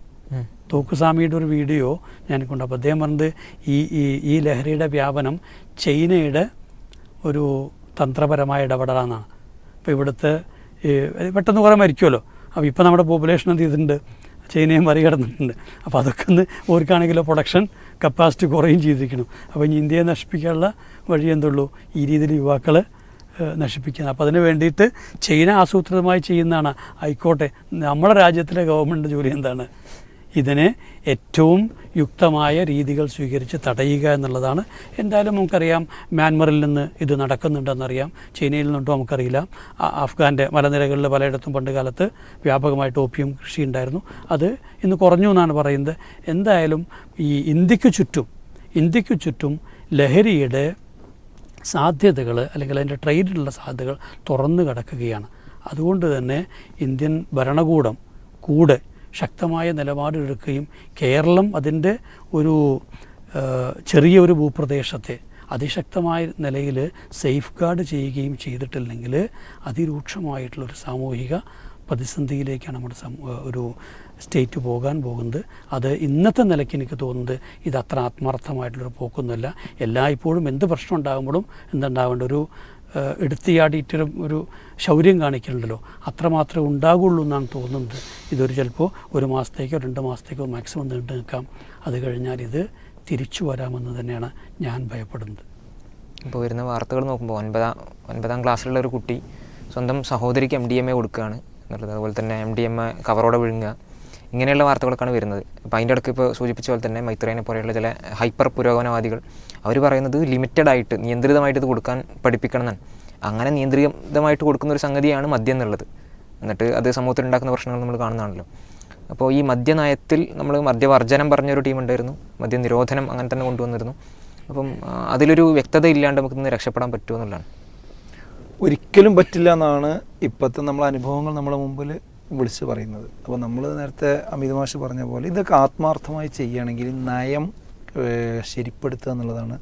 തോക്കുസ്വാമിയുടെ ഒരു വീഡിയോ ഞാൻ കൊണ്ട് അപ്പോൾ അദ്ദേഹം പറഞ്ഞത് ഈ ഈ ഈ ലഹരിയുടെ വ്യാപനം ചൈനയുടെ ഒരു തന്ത്രപരമായ ഇടപെടലാണെന്നാണ്. അപ്പോൾ ഇവിടുത്തെ പെട്ടെന്ന് കുറേ മരിക്കുമല്ലോ. അപ്പോൾ ഇപ്പോൾ നമ്മുടെ പോപ്പുലേഷൻ എന്ത് ചെയ്തിട്ടുണ്ട്? ചൈനയും മറികടന്നിട്ടുണ്ട്. അപ്പോൾ അതൊക്കെ ഒന്ന് ഓർക്കാണെങ്കിലോ പ്രൊഡക്ഷൻ കപ്പാസിറ്റി കുറയും ചെയ്തിരിക്കണം. അപ്പോൾ ഇനി ഇന്ത്യയെ നശിപ്പിക്കാനുള്ള വഴി എന്തുള്ളൂ? ഈ രീതിയിൽ യുവാക്കൾ നശിപ്പിക്കുന്നത് അപ്പോൾ അതിന് വേണ്ടിയിട്ട് ചൈന ആസൂത്രിതമായി ചെയ്യുന്നതാണ്. ആയിക്കോട്ടെ. നമ്മുടെ രാജ്യത്തിലെ ഗവൺമെന്റ് ജോലി എന്താണ്? ഇതിനെ ഏറ്റവും യുക്തമായ രീതികൾ സ്വീകരിച്ച് തടയുക എന്നുള്ളതാണ്. എന്തായാലും നമുക്കറിയാം മ്യാൻമറിൽ നിന്ന് ഇത് നടക്കുന്നുണ്ടെന്നറിയാം. ചൈനയിൽ നിന്നുണ്ടോ നമുക്കറിയില്ല. അഫ്ഗാന്റെ മലനിരകളിൽ പലയിടത്തും പണ്ട് കാലത്ത് വ്യാപകമായിട്ട് ഓപ്പിയം കൃഷി ഉണ്ടായിരുന്നു അത് ഇന്ന് കുറഞ്ഞു എന്നാണ് പറയുന്നത്. എന്തായാലും ഈ ഇന്ത്യയ്ക്ക് ചുറ്റും ഇന്ത്യയ്ക്ക് ചുറ്റും ലഹരിയുടെ സാധ്യതകൾ അല്ലെങ്കിൽ അതിന്റെ ട്രേഡിലുള്ള സാധ്യതകൾ തുറന്നു കിടക്കുകയാണ്. അതുകൊണ്ട് തന്നെ ഇന്ത്യൻ ഭരണകൂടം കൂടെ ശക്തമായ നിലപാടെടുക്കുകയും കേരളം അതിന്റെ ഒരു ചെറിയൊരു ഭൂപ്രദേശത്തെ അതിശക്തമായ നിലയിൽ സേഫ് ഗാർഡ് ചെയ്യുകയും ചെയ്തിട്ടില്ലെങ്കിൽ അതിരൂക്ഷമായിട്ടുള്ളൊരു സാമൂഹിക പ്രതിസന്ധിയിലേക്കാണ് നമ്മുടെ ഒരു സ്റ്റേറ്റ് പോകാൻ പോകുന്നത്. അത് ഇന്നത്തെ നിലയ്ക്ക് എനിക്ക് തോന്നുന്നത് ഇത് അത്ര ആത്മാർത്ഥമായിട്ടുള്ളൊരു പോക്കൊന്നുമല്ല. എല്ലായ്പ്പോഴും എന്ത് പ്രശ്നം ഉണ്ടാകുമ്പോഴും എന്തുണ്ടാവേണ്ട ഒരു ഏഹ്, എടുത്തിയാടിയിട്ടൊരു ഒരു ശൗര്യം കാണിക്കലുണ്ടല്ലോ അത്രമാത്രമേ ഉണ്ടാകുള്ളൂ എന്നാണ് തോന്നുന്നത്. ഇതൊരു ചിലപ്പോൾ ഒരു മാസത്തേക്കോ രണ്ട് മാസത്തേക്കോ മാക്സിമം നീണ്ടു നിൽക്കാം. അത് കഴിഞ്ഞാൽ ഇത് തിരിച്ചു വരാമെന്ന് തന്നെയാണ് ഞാൻ ഭയപ്പെടുന്നത്. ഇപ്പോൾ വരുന്ന വാർത്തകൾ നോക്കുമ്പോൾ ഒൻപതാം ഒൻപതാം ക്ലാസ്സിലുള്ള ഒരു കുട്ടി സ്വന്തം സഹോദരിക്ക് എം ഡി എം എ കൊടുക്കുകയാണ്. എന്നുള്ളത് അതുപോലെ തന്നെ എം ഡി എം എ കവറോടെ വിഴുങ്ങുക. ഇങ്ങനെയുള്ള വാർത്തകളൊക്കെയാണ് വരുന്നത്. അപ്പോൾ അതിന്റെ ഇടയ്ക്ക് ഇപ്പോൾ സൂചിപ്പിച്ച പോലെ തന്നെ മൈത്രേനെ പോലെയുള്ള ചില ഹൈപ്പർ പുരോഗമനവാദികൾ അവർ പറയുന്നത് ലിമിറ്റഡ് ആയിട്ട് നിയന്ത്രിതമായിട്ട് ഇത് കൊടുക്കാൻ പഠിപ്പിക്കണം എന്നാണ് അങ്ങനെ നിയന്ത്രിതമായിട്ട് കൊടുക്കുന്ന ഒരു സംഗതിയാണ് മദ്യം എന്നുള്ളത്. എന്നിട്ട് അത് സമൂഹത്തിൽ ഉണ്ടാക്കുന്ന പ്രശ്നങ്ങൾ നമ്മൾ കാണുന്നതാണല്ലോ. അപ്പോൾ ഈ മദ്യനയത്തിൽ നമ്മൾ മദ്യവർജനം പറഞ്ഞൊരു ടീമുണ്ടായിരുന്നു. മദ്യ നിരോധനം അങ്ങനെ തന്നെ കൊണ്ടുവന്നിരുന്നു. അപ്പം അതിലൊരു വ്യക്തത ഇല്ലാണ്ട് നമുക്ക് ഇന്ന് രക്ഷപ്പെടാൻ പറ്റുമെന്നുള്ളതാണ് ഒരിക്കലും പറ്റില്ല എന്നാണ് ഇപ്പോഴത്തെ നമ്മളെ അനുഭവങ്ങൾ നമ്മുടെ മുമ്പിൽ വിളിച്ച് പറയുന്നത്. അപ്പോൾ നമ്മൾ നേരത്തെ അമിതമാഷ് പറഞ്ഞ പോലെ ഇതൊക്കെ ആത്മാർത്ഥമായി ചെയ്യുകയാണെങ്കിൽ നയം ശരിപ്പെടുത്തുക എന്നുള്ളതാണ്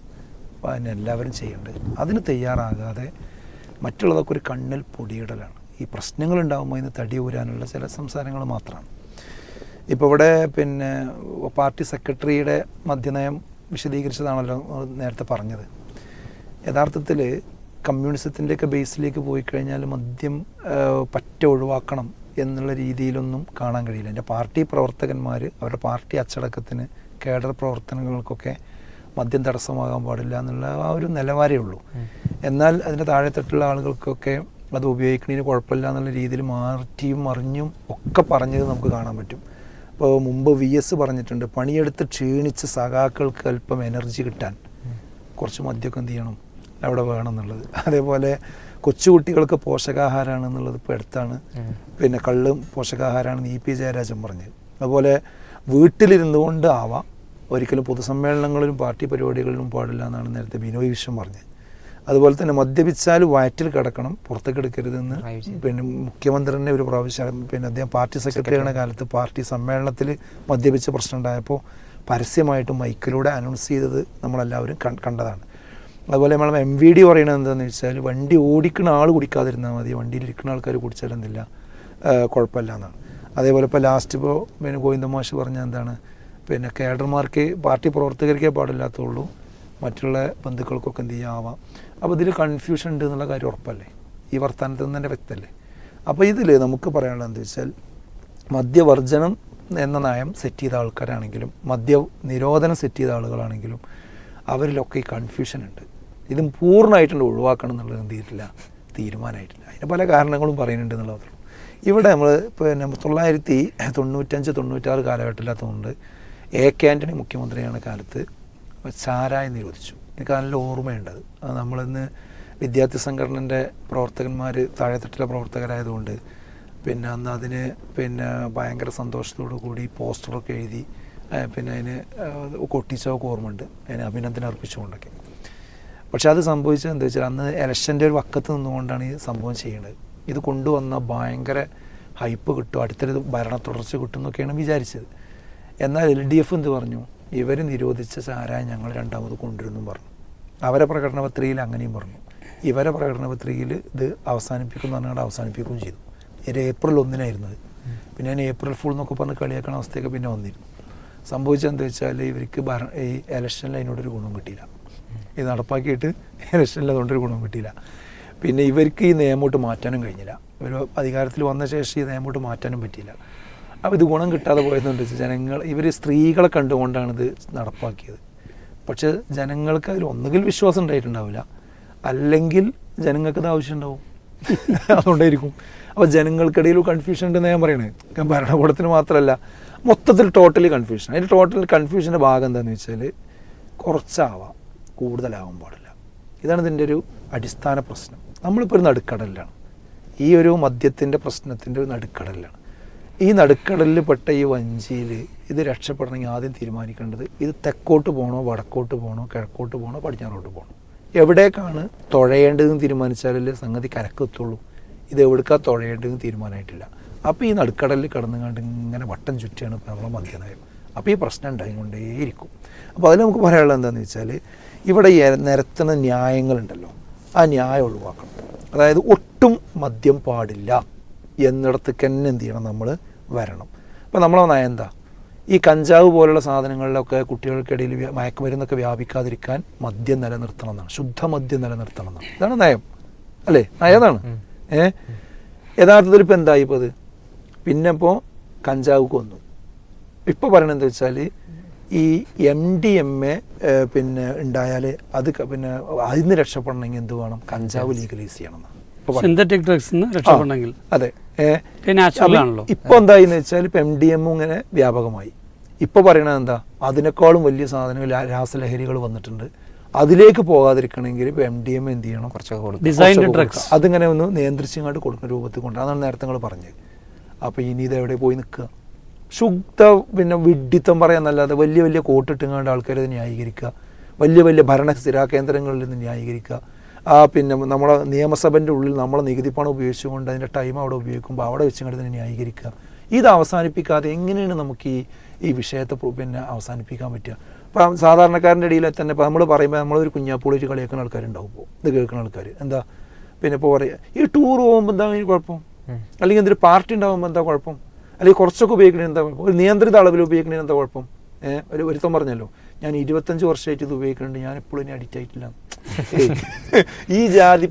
എല്ലാവരും ചെയ്യേണ്ടത്. അതിന് തയ്യാറാകാതെ മറ്റുള്ളതൊക്കെ ഒരു കണ്ണിൽ പൊടിയിടലാണ്. ഈ പ്രശ്നങ്ങൾ ഉണ്ടാകുമ്പോൾ ഇന്ന് തടി ഊരാനുള്ള ചില സംസാരങ്ങൾ മാത്രമാണ്. ഇപ്പോൾ ഇവിടെ പിന്നെ പാർട്ടി സെക്രട്ടറിയുടെ മദ്യനയം വിശദീകരിച്ചതാണല്ലോ നേരത്തെ പറഞ്ഞത്. യഥാർത്ഥത്തിൽ കമ്മ്യൂണിസത്തിന്റെയൊക്കെ ബേസിലേക്ക് പോയി കഴിഞ്ഞാൽ മദ്യം പറ്റ ഒഴിവാക്കണം എന്നുള്ള രീതിയിലൊന്നും കാണാൻ കഴിയില്ല. എന്റെ പാർട്ടി പ്രവർത്തകന്മാർ അവരുടെ പാർട്ടി അച്ചടക്കത്തിന് കേഡർ പ്രവർത്തനങ്ങൾക്കൊക്കെ മദ്യം തടസ്സമാകാൻ പാടില്ല എന്നുള്ള ആ ഒരു നിലവാരമേ ഉള്ളൂ. എന്നാൽ അതിന്റെ താഴെത്തട്ടുള്ള ആളുകൾക്കൊക്കെ അത് ഉപയോഗിക്കുന്നതിന് കുഴപ്പമില്ല എന്നുള്ള രീതിയിൽ മാറ്റിയും മറിഞ്ഞും ഒക്കെ പറഞ്ഞത് നമുക്ക് കാണാൻ പറ്റും. ഇപ്പോൾ മുമ്പ് വി എസ് പറഞ്ഞിട്ടുണ്ട് പണിയെടുത്ത് ക്ഷീണിച്ച് സഖാക്കൾക്ക് അല്പം എനർജി കിട്ടാൻ കുറച്ച് മദ്യമൊക്കെ എന്ത് ചെയ്യണം? അവിടെ വേണം എന്നുള്ളത്. അതേപോലെ കൊച്ചുകുട്ടികൾക്ക് പോഷകാഹാരമാണ് എന്നുള്ളത് ഇപ്പോൾ അടുത്താണ്. പിന്നെ കള്ളും പോഷകാഹാരമാണ് ഇ പി ജയരാജൻ പറഞ്ഞത് അതുപോലെ വീട്ടിലിരുന്നു കൊണ്ട് ആവാം. ഒരിക്കലും പൊതുസമ്മേളനങ്ങളിലും പാർട്ടി പരിപാടികളിലും പാടില്ല എന്നാണ് നേരത്തെ ബിനോയ് വിശ്വം പറഞ്ഞത് അതുപോലെ തന്നെ മദ്യപിച്ചാൽ വയറ്റിൽ കിടക്കണം പുറത്തേക്ക് എടുക്കരുതെന്ന് പിന്നെ മുഖ്യമന്ത്രി തന്നെ ഒരു പ്രാവശ്യം പിന്നെ അദ്ദേഹം പാർട്ടി സെക്രട്ടറിയുടെ കാലത്ത് പാർട്ടി സമ്മേളനത്തിൽ മദ്യപിച്ച പ്രശ്നം ഉണ്ടായപ്പോൾ പരസ്യമായിട്ട് മൈക്കിലൂടെ അനൗൺസ് ചെയ്തത് നമ്മളെല്ലാവരും കണ്ടതാണ്. അതുപോലെ നമ്മൾ എം വി ഡി പറയുന്നത് എന്താണെന്ന് വെച്ചാൽ വണ്ടി ഓടിക്കുന്ന ആൾ കുടിക്കാതിരുന്നാൽ മതി. വണ്ടിയിൽ ഇരിക്കുന്ന ആൾക്കാർ കുടിച്ചാൽ എന്തില്ല കുഴപ്പമില്ല എന്നാണ്. അതേപോലെ ഇപ്പോൾ ലാസ്റ്റ് ഇപ്പോൾ പിന്നെ ഗോവിന്ദമാഷ് പറഞ്ഞ എന്താണ്? പിന്നെ കേഡർമാർക്ക് പാർട്ടി പ്രവർത്തകർക്കേ പാടില്ലാത്തുള്ളൂ മറ്റുള്ള ബന്ധുക്കൾക്കൊക്കെ എന്ത് ചെയ്യാവാം. അപ്പോൾ ഇതിൽ കൺഫ്യൂഷൻ ഉണ്ട് എന്നുള്ള കാര്യം ഉറപ്പല്ലേ? ഈ വർത്തമാനത്തിൽ നിന്ന് തന്നെ വ്യക്തമല്ലേ അപ്പോൾ ഇതിൽ നമുക്ക് പറയാനുള്ളത് എന്താ വെച്ചാൽ മദ്യവർജനം എന്ന നയം സെറ്റ് ചെയ്ത ആൾക്കാരാണെങ്കിലും മദ്യ നിരോധനം സെറ്റ് ചെയ്ത ആളുകളാണെങ്കിലും അവരിലൊക്കെ ഈ കൺഫ്യൂഷൻ ഉണ്ട്. ഇത് പൂർണമായിട്ടുണ്ട് ഒഴിവാക്കണം എന്നുള്ളത് എന്ത് ചെയ്തിട്ടില്ല തീരുമാനമായിട്ടില്ല. അതിന് പല കാരണങ്ങളും പറയുന്നുണ്ട് എന്നുള്ളതേ ഇവിടെ നമ്മൾ പിന്നെ തൊള്ളായിരത്തി തൊണ്ണൂറ്റഞ്ച് തൊണ്ണൂറ്റാറ് കാലഘട്ടത്തിലാത്തതുകൊണ്ട് എ കെ ആന്റണി മുഖ്യമന്ത്രിയാണ് കാലത്ത് ചാരായം നിരോധിച്ചു. എനിക്ക് നല്ല ഓർമ്മയുണ്ടത് അത്. നമ്മളിന്ന് വിദ്യാർത്ഥി സംഘടനന്റെ പ്രവർത്തകന്മാർ താഴെത്തട്ടിലെ പ്രവർത്തകരായതുകൊണ്ട് പിന്നെ അന്ന് അതിന് പിന്നെ ഭയങ്കര സന്തോഷത്തോടു കൂടി പോസ്റ്ററൊക്കെ എഴുതി പിന്നെ അതിന് കൊട്ടിച്ചൊക്കെ ഓർമ്മയുണ്ട്. അതിന് അഭിനന്ദനം അർപ്പിച്ചുകൊണ്ടൊക്കെ. പക്ഷെ അത് സംഭവിച്ചത് എന്താ വെച്ചാൽ അന്ന് ഇലക്ഷന്റെ ഒരു വക്കത്ത് നിന്നുകൊണ്ടാണ് ഈ സംഭവം ചെയ്യുന്നത് ഇത് കൊണ്ടുവന്ന ഭയങ്കര ഹൈപ്പ് കിട്ടും അടുത്തൊരു ഭരണ തുടർച്ച കിട്ടും എന്നൊക്കെയാണ് വിചാരിച്ചത്. എന്നാൽ എൽ ഡി എഫ് എന്ത് പറഞ്ഞു? ഇവർ നിരോധിച്ച ചാരായം ഞങ്ങൾ രണ്ടാമത് കൊണ്ടുവരുന്നു പറഞ്ഞു. അവരെ പ്രകടന പത്രികയിൽ അങ്ങനെയും പറഞ്ഞു. ഇവരെ പ്രകടന പത്രികയിൽ ഇത് അവസാനിപ്പിക്കും പറഞ്ഞാൽ അവസാനിപ്പിക്കുകയും ചെയ്തു. ഒരു ഏപ്രിൽ ഒന്നിനായിരുന്നത് പിന്നെ ഞാൻ ഏപ്രിൽ ഫുൾ എന്നൊക്കെ പറഞ്ഞ് കളിയാക്കണ അവസ്ഥയൊക്കെ പിന്നെ വന്നിരുന്നു. സംഭവിച്ചത് എന്താ വെച്ചാൽ ഇവർക്ക് ഭരണ ഈ ഇലക്ഷനിൽ അതിനോടൊരു ഗുണം കിട്ടിയില്ല. ഇത് നടപ്പാക്കിയിട്ട് ഇലക്ഷനിൽ അതുകൊണ്ടൊരു ഗുണം കിട്ടിയില്ല. പിന്നെ ഇവർക്ക് ഈ നിയമോട്ട് മാറ്റാനും കഴിഞ്ഞില്ല. ഇവർ അധികാരത്തിൽ വന്ന ശേഷം ഈ നിയമോട്ട് മാറ്റാനും പറ്റിയില്ല. അപ്പോൾ ഇത് ഗുണം കിട്ടാതെ പോയതെന്ന് വെച്ചാൽ ജനങ്ങൾ ഇവർ സ്ത്രീകളെ കണ്ടുകൊണ്ടാണ് ഇത് നടപ്പാക്കിയത്. പക്ഷേ ജനങ്ങൾക്ക് അതിൽ ഒന്നുകിൽ വിശ്വാസം ഉണ്ടായിട്ടുണ്ടാവില്ല അല്ലെങ്കിൽ ജനങ്ങൾക്ക് ഇത് ആവശ്യമുണ്ടാവും. അതുകൊണ്ടായിരിക്കും. അപ്പോൾ ജനങ്ങൾക്കിടയിൽ കൺഫ്യൂഷൻ ഉണ്ടെന്ന് ഞാൻ പറയണത് ഭരണകൂടത്തിന് മാത്രമല്ല മൊത്തത്തിൽ ടോട്ടലി കൺഫ്യൂഷൻ അതിന്റെ ടോട്ടൽ കൺഫ്യൂഷന്റെ ഭാഗം എന്താണെന്ന് വെച്ചാൽ കുറച്ചാവാം. കൂടുതലാവാൻ പാടില്ല. ഇതാണ് ഇതിന്റെ ഒരു അടിസ്ഥാന പ്രശ്നം. നമ്മളിപ്പോൾ ഒരു നടുക്കടലിലാണ്. ഈ ഒരു മദ്യത്തിന്റെ പ്രശ്നത്തിന്റെ ഒരു നടുക്കടലിലാണ്. ഈ നടുക്കടലിൽ പെട്ട ഈ വഞ്ചിയിൽ ഇത് രക്ഷപ്പെടണമെങ്കിൽ ആദ്യം തീരുമാനിക്കേണ്ടത് ഇത് തെക്കോട്ട് പോകണോ വടക്കോട്ട് പോകണോ കിഴക്കോട്ട് പോകണോ പടിഞ്ഞാറോട്ട് പോകണോ? എവിടേക്കാണ് തുഴയേണ്ടതെന്ന് തീരുമാനിച്ചാലല്ലേ സംഗതി കരക്കെത്തുള്ളൂ. ഇത് എവിടേക്കാ തുഴയേണ്ടതെന്ന് തീരുമാനമായിട്ടില്ല. അപ്പോൾ ഈ നടുക്കടലിൽ കിടന്നു കണ്ട് ഇങ്ങനെ വട്ടം ചുറ്റിയാണ് ഇപ്പോൾ നമ്മളെ മദ്യനയം. അപ്പോൾ ഈ പ്രശ്നം ഉണ്ടായിക്കൊണ്ടേയിരിക്കും. അപ്പോൾ അതിൽ നമുക്ക് പറയാനുള്ളത് എന്താണെന്ന് വെച്ചാൽ ഇവിടെ നിരത്തുന്ന ന്യായങ്ങളുണ്ടല്ലോ. ആ ന്യായം ഒഴിവാക്കണം. അതായത് ഒട്ടും മദ്യം പാടില്ല എന്നിടത്തേക്ക് തന്നെ എന്ത് ചെയ്യണം നമ്മൾ വരണം. അപ്പോൾ നമ്മളെ നയം എന്താ? ഈ കഞ്ചാവ് പോലുള്ള സാധനങ്ങളിലൊക്കെ കുട്ടികൾക്കിടയിൽ മയക്കുമരുന്നൊക്കെ വ്യാപിക്കാതിരിക്കാൻ മദ്യം നിലനിർത്തണം എന്നാണ്. ശുദ്ധ മദ്യം നിലനിർത്തണം എന്നാണ്. ഇതാണ് നയം. അല്ലേ? നയതാണ് ഏ? യഥാർത്ഥത്തിൽ എന്തായി ഇപ്പോൾ ഇത് പിന്നെ ഇപ്പോൾ കഞ്ചാവ് കൊന്നു. ഇപ്പോൾ പറയണത് എന്താ വെച്ചാൽ ഈ എം ഡി എം എ പിന്നെ ഉണ്ടായാൽ അത് പിന്നെ അതിൽ നിന്ന് രക്ഷപ്പെടണമെങ്കിൽ എന്ത് വേണം? കഞ്ചാവ് ലീഗലൈസ് ചെയ്യണം ഇപ്പോൾ. സിന്തറ്റിക് ഡ്രഗ്സ് രക്ഷപ്പെടണമെങ്കിൽ. അതെ. ഏ ഇത് നാച്ചുറൽ ആണല്ലോ. ഇപ്പൊ എന്തായിന്ന് വെച്ചാൽ ഇപ്പൊ എം ഡി എം ഇങ്ങനെ വ്യാപകമായി. ഇപ്പൊ പറയണത് എന്താ? അതിനേക്കാളും വലിയ സാധനങ്ങൾ രാസലഹരികൾ വന്നിട്ടുണ്ട്. അതിലേക്ക് പോകാതിരിക്കണമെങ്കിൽ ഇപ്പൊ എം ഡി എം എന്ത് ചെയ്യണം? കുറച്ചൊക്കെ ഡ്രഗ്സ്. അതിങ്ങനെ ഒന്ന് നിയന്ത്രിച്ചിങ്ങോട്ട് കൊടുക്കുന്ന രൂപത്തിൽ കൊണ്ടാണ് അതാണ് നേരത്തെ നിങ്ങൾ പറഞ്ഞത്. അപ്പോൾ ഇനി ഇത് എവിടെ പോയി നിൽക്കുക? ശുദ്ധ പിന്നെ വിഡ്ഢിത്തം പറയാന്നല്ലാതെ വലിയ വലിയ കോട്ടിട്ടുങ്ങാണ്ട് ആൾക്കാരെ ന്യായീകരിക്കുക. വലിയ വലിയ ഭരണ സ്ഥിരാ കേന്ദ്രങ്ങളിൽ നിന്ന് ന്യായീകരിക്കുക. ആ പിന്നെ നമ്മുടെ നിയമസഭന്റെ ഉള്ളിൽ നമ്മളെ നികുതി പണം ഉപയോഗിച്ചുകൊണ്ട് അതിന്റെ ടൈം അവിടെ ഉപയോഗിക്കുമ്പോൾ അവിടെ വെച്ചുകൊണ്ട് തന്നെ ന്യായീകരിക്കുക. ഇത് അവസാനിപ്പിക്കാതെ എങ്ങനെയാണ് നമുക്ക് ഈ ഈ വിഷയത്തെ പിന്നെ അവസാനിപ്പിക്കാൻ പറ്റുക? ഇപ്പം സാധാരണക്കാരന്റെ ഇടയിൽ തന്നെ ഇപ്പം നമ്മൾ പറയുമ്പോൾ നമ്മളൊരു കുഞ്ഞാപ്പൂളിച്ച് കളിയാക്കുന്ന ആൾക്കാരുണ്ടാവും ഇപ്പോൾ ഇത് കേൾക്കുന്ന ആൾക്കാർ എന്താ? പിന്നെ ഇപ്പോൾ പറയുക ഈ ടൂർ പോകുമ്പോൾ എന്താ കുഴപ്പം? അല്ലെങ്കിൽ എന്തൊരു പാർട്ടി ഉണ്ടാകുമ്പോൾ എന്താ കുഴപ്പം? അല്ലെങ്കിൽ കുറച്ചൊക്കെ ഉപയോഗിക്കണേ എന്താ കുഴപ്പം? ഒരു നിയന്ത്രിത അളവിൽ ഉപയോഗിക്കണതിന് എന്താ കുഴപ്പം? ഏഹ് ഒരു ഒരുത്തം പറഞ്ഞല്ലോ ഞാൻ ഇരുപത്തഞ്ച് വർഷമായിട്ട് ഇത് ഉപയോഗിക്കുന്നുണ്ട് ഞാൻ ഇപ്പോഴും ഇനി അഡിക്റ്റ് ആയിട്ടില്ല. ഈ ജാതി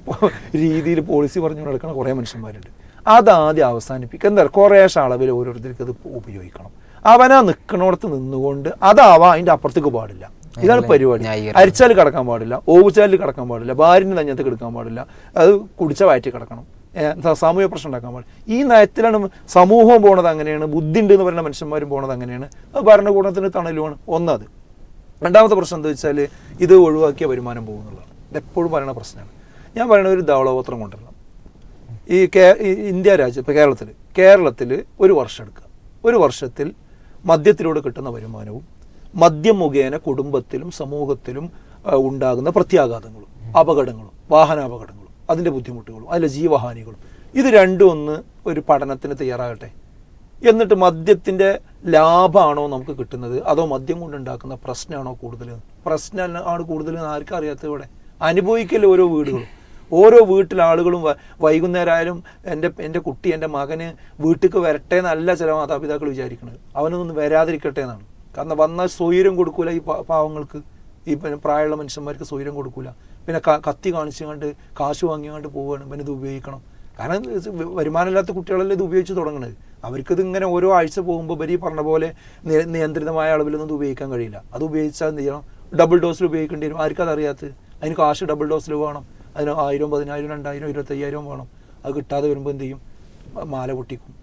രീതിയിൽ പോളിസി പറഞ്ഞു നടക്കുന്ന കുറേ മനുഷ്യന്മാരുണ്ട്. അതാദ്യം അവസാനിപ്പിക്കുക എന്താ കുറേ അളവിൽ ഓരോരുത്തർക്ക് അത് ഉപയോഗിക്കണം. അവനാ നിൽക്കണോടത്ത് നിന്നുകൊണ്ട് അതാവാ അതിന്റെ അപ്പുറത്തേക്ക് പാടില്ല. ഇതാണ് പരിപാടി. അരിച്ചാൽ കിടക്കാൻ പാടില്ല ഓവുചാലിൽ കിടക്കാൻ പാടില്ല ഭാര്യന്റെ നഞ്ഞത്ത് കിടക്കാൻ പാടില്ല അത് കുടിച്ച വയറ്റി കിടക്കണം. സാമൂഹ്യ പ്രശ്നം ഉണ്ടാക്കാൻ പാടില്ല. ഈ നയത്തിലാണ് സമൂഹവും പോണത് അങ്ങനെയാണ് ബുദ്ധി ഉണ്ട് എന്ന് പറയുന്ന മനുഷ്യന്മാരും പോണത് അങ്ങനെയാണ്. അത് ഭരണകൂടത്തിന് തണലുമാണ് ഒന്നത്. രണ്ടാമത്തെ പ്രശ്നം എന്താ വെച്ചാൽ ഇത് ഒഴിവാക്കിയ വരുമാനം പോകുന്നുള്ളതാണ് ഇത് എപ്പോഴും പറയുന്ന പ്രശ്നമാണ്. ഞാൻ പറയുന്ന ഒരു ധവളപത്രം കൊണ്ടുവരണം. ഈ കേ ഇന്ത്യ രാജ്യം ഇപ്പോൾ കേരളത്തിൽ കേരളത്തിൽ ഒരു വർഷം എടുക്കുക. ഒരു വർഷത്തിൽ മദ്യത്തിലൂടെ കിട്ടുന്ന വരുമാനവും മദ്യം മുഖേന കുടുംബത്തിലും സമൂഹത്തിലും ഉണ്ടാകുന്ന പ്രത്യാഘാതങ്ങളും അപകടങ്ങളും വാഹനാപകടങ്ങളും. അതിന്റെ ബുദ്ധിമുട്ടുകളും അതിലെ ജീവഹാനികളും. ഇത് രണ്ടും ഒന്ന് ഒരു പഠനത്തിന് തയ്യാറാകട്ടെ. എന്നിട്ട് മദ്യത്തിന്റെ ലാഭമാണോ നമുക്ക് കിട്ടുന്നത്? അതോ മദ്യം കൊണ്ടുണ്ടാക്കുന്ന പ്രശ്നമാണോ കൂടുതൽ പ്രശ്നം ആണ് കൂടുതൽ ആർക്കും അറിയാത്തത് ഇവിടെ. അനുഭവിക്കല്ലേ ഓരോ വീടുകളും. ഓരോ വീട്ടിലെ ആളുകളും വൈകുന്നേരം ആയാലും എന്റെ എന്റെ കുട്ടി എന്റെ മകന് വീട്ടിലേക്ക് വരട്ടെ എന്നല്ല ചില മാതാപിതാക്കൾ വിചാരിക്കുന്നത്. അവനൊന്നും വരാതിരിക്കട്ടെ എന്നാണ്. കാരണം വന്നാൽ സ്വൈര്യം കൊടുക്കൂല ഈ പാവങ്ങൾക്ക്. ഈ പ്രായമുള്ള മനുഷ്യന്മാർക്ക് സ്വൈര്യം കൊടുക്കൂല. പിന്നെ കത്തി കാണിച്ചു കണ്ട് കാശ് വാങ്ങിയുകൊണ്ട് പോവുകയാണ് പിന്നെ ഇത് ഉപയോഗിക്കണം. കാരണം വരുമാനമില്ലാത്ത കുട്ടികളല്ലേ ഇത് ഉപയോഗിച്ച് തുടങ്ങുന്നത് അവർക്കിത് ഇങ്ങനെ ഓരോ ആഴ്ച പോകുമ്പോൾ ബരി പറഞ്ഞ പോലെ നിയന്ത്രിതമായ അളവിലൊന്നും ഇത് ഉപയോഗിക്കാൻ കഴിയില്ല. അത് ഉപയോഗിച്ചാൽ എന്ത് ചെയ്യണം? ഡബിൾ ഡോസിൽ ഉപയോഗിക്കേണ്ടി വരും. ആർക്കും അതറിയാത്തത് അതിന് കാശ് ഡബിൾ ഡോസിൽ വേണം. അതിന് ആയിരം പതിനായിരം രണ്ടായിരം ഇരുപത്തയ്യായിരം വേണം. അത് കിട്ടാതെ വരുമ്പോൾ എന്ത് ചെയ്യും? മാല പൊട്ടിക്കും.